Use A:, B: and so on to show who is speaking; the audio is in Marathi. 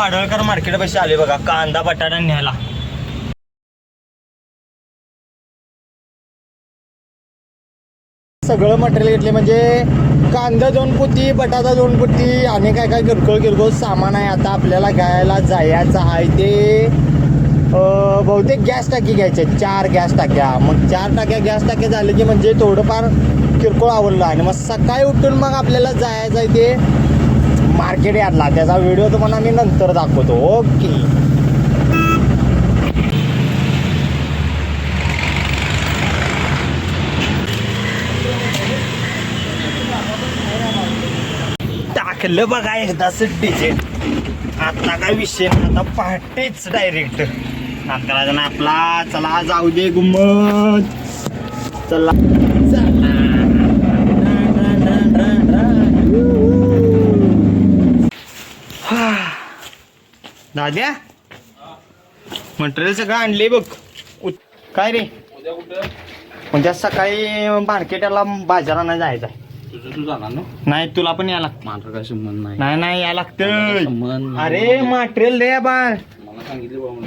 A: पाडळकर मार्केट पैसे आले बघा कांदा बटाटा न्यायला. सगळं मटेरियल घेतले म्हणजे कांदा दोन पुती बटाटा दोन पुती आणि काय काय किरकोळ किरकोळ सामान आहे आता आपल्याला घ्यायला जायचं आहे ते. बहुतेक गॅस टाकी घ्यायचे चार गॅस टाक्या. मग चार टाक्या गॅस टाक्या झाले की म्हणजे थोडंफार किरकोळ आवडलं. आणि मग सकाळी उठून मग आपल्याला जायचं आहे ते मार्केट आणला त्याचा व्हिडिओ तुम्हाला मी नंतर दाखवतो. ओके. टाकलं बघा एकदा डिझेल आता काय विषय आता पहाटेच डायरेक्ट नाद आपला चला जाऊ दे गुमत चला. चला. दाद्या? मटेरियल सगळं आणले बघ. काय रे?
B: उद्या
A: सकाळी मार्केटला बाजाराला जायचं आहे.
B: तुझं तू जाणार ना?
A: नाही तुला पण यायला
B: माझं काय संबंध नाही.
A: नाही नाही या लागतं.
B: नाही.
A: अरे मटेरियल दे बाळ.
B: मला सांगितलं